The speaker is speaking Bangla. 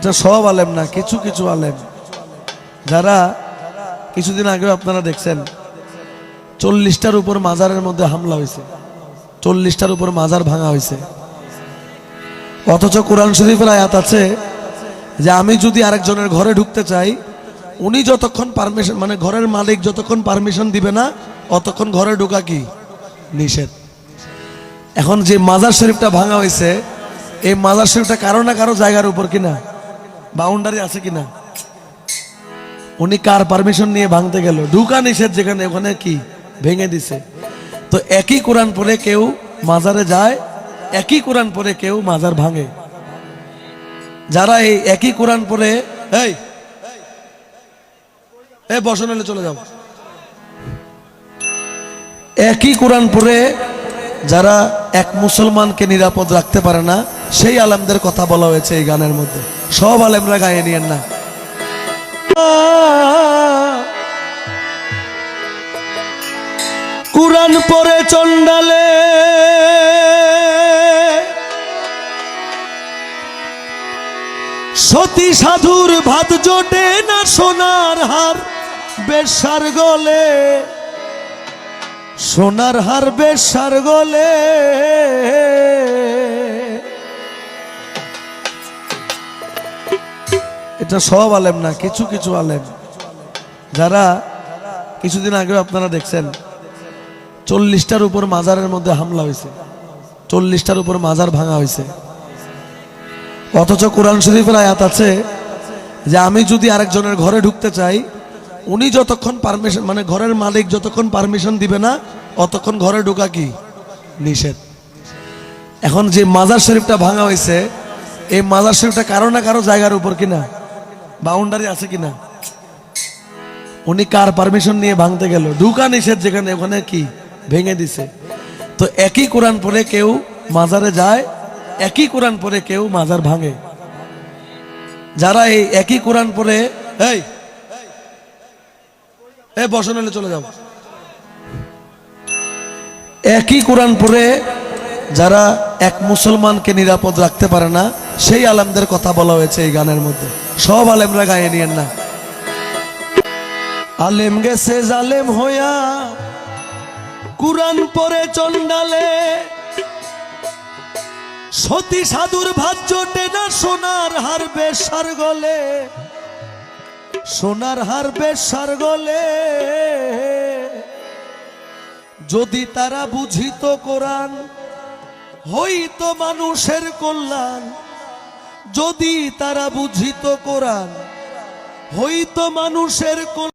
এটা সব আলেম না, কিছু কিছু আলেম। যারা কিছুদিন আগে আপনারা দেখছেন, চল্লিশটার উপর মাজারের মধ্যে হামলা হয়েছে। চল্লিশটার উপর মাজার ভাঙা হয়েছে। অথচ কোরআন শরীফের আয়াত আছে যে, আমি যদি আরেকজনের ঘরে ঢুকতে চাই, উনি যতক্ষণ পারমিশন মানে ঘরের মালিক যতক্ষণ পারমিশন দিবে না, অতক্ষণ ঘরে ঢোকা কি? নিষেধ। এখন যে মাজার শরীফটা ভাঙা হয়েছে, এই মাজার শরীফটা কারও না কারও জায়গার উপর কিনা? বাউন্ডারি আছে কিনা? উনি কার পারমিশন নিয়ে ভাঙতে গেল? ঢুকা নিষেধ যেখানে, ওখানে কি? ভেঙে দিছে। তো একই কোরআন পরে কেউ মাজারে যায়, একই কোরআন পরে কেউ মাজার ভাঙে। যারা এই একই কোরআন পরে এই বসন হলে চলে যাও। একই কোরআন পরে যারা এক মুসলমানকে নিরাপদ রাখতে পারে না, সেই আলেমদের কথা বলা হয়েছে এই গানের মধ্যে। সব আলেমরা গায়ে নিয়েন না। কোরআন পরে চন্ডালে সতী সাধুর ভাত জোটে না সোনার হার বেশার গলে। সোনার হার বেশার গলে। এটা সব আলেম না, কিছু কিছু আলেম। যারা কিছুদিন আগে আপনারা দেখছেন, চল্লিশটার উপর মাজারের মধ্যে হামলা হয়েছে। চল্লিশটার উপর মাজার ভাঙা হয়েছে। অথচ কোরআন শরীফের আয়াত আছে যে, আমি যদি আরেকজনের ঘরে ঢুকতে চাই, উনি যতক্ষণ পারমিশন মানে ঘরের মালিক যতক্ষণ পারমিশন দিবে না, অতক্ষণ ঘরে ঢোকা কি? নিষেধ। এখন যে মাজার শরীফটা ভাঙা হয়েছে, এই মাজার শরীফটা কারও না কারও জায়গার উপর কিনা? বাউন্ডারি আছে কিনা? উনি কার পারমিশন নিয়ে ভাঙতে গেল? ঢুকা নিষেধ যেখানে, ওখানে কি? ভেঙে দিছে। তো একই কোরআন পরে কেউ মাজারে যায়, একই কোরআন পরে কেউ মাজার ভাঙে। যারা এই একই কোরআন পরে এই বসন হলে চলে যাও। একই কোরআন পরে যারা এক মুসলমানকে নিরাপদ রাখতে পারে না, সেই আলামদের কথা বলা হয়েছে এই গানের মধ্যে। সব আলেমরা গায়ে নিয়েন না। আলেম গেছে জালেম হইয়া, কুরআন পরে চন্ডালে সতী সাধুর ভাত জোটে না সোনার হার বেশার গলে সোনার হার বেশার গলে যদি তারা বুঝিত কোরআন, হইতো মানুষের কল্যাণ। যদি তারা বুঝিত কোরআন হইতো মানুষের কল্যাণ